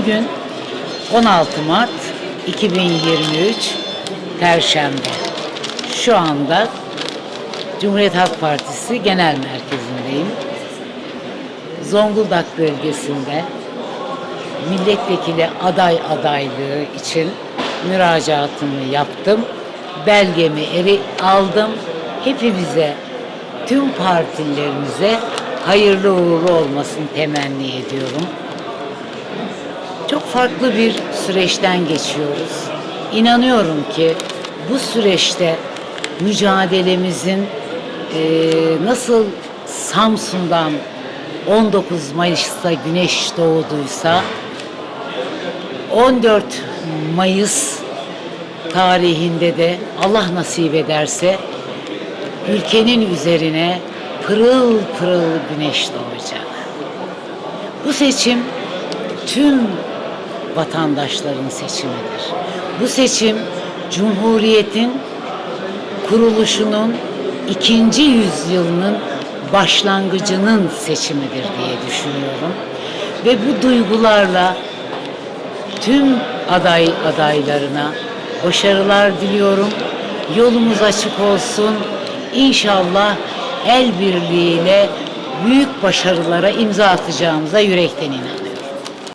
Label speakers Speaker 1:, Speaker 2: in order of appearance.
Speaker 1: Bugün 16 Mart 2023 Perşembe. Şu anda Cumhuriyet Halk Partisi Genel Merkezi'ndeyim. Zonguldak bölgesinde milletvekili aday adaylığı için müracaatımı yaptım. Belgemi eri aldım. Hepimize, tüm partilerimize hayırlı uğurlu olmasını temenni ediyorum. Çok farklı bir süreçten geçiyoruz. İnanıyorum ki bu süreçte mücadelemizin eee, nasıl Samsun'dan 19 Mayıs'ta güneş doğduysa 14 Mayıs tarihinde de Allah nasip ederse ülkenin üzerine pırıl pırıl güneş doğacak. Bu seçim tüm vatandaşların seçimidir. Bu seçim Cumhuriyet'in kuruluşunun ikinci yüzyılının başlangıcının seçimidir diye düşünüyorum. Ve bu duygularla tüm aday adaylarına başarılar diliyorum. Yolumuz açık olsun. İnşallah el birliğiyle büyük başarılara imza atacağımıza yürekten inanıyorum.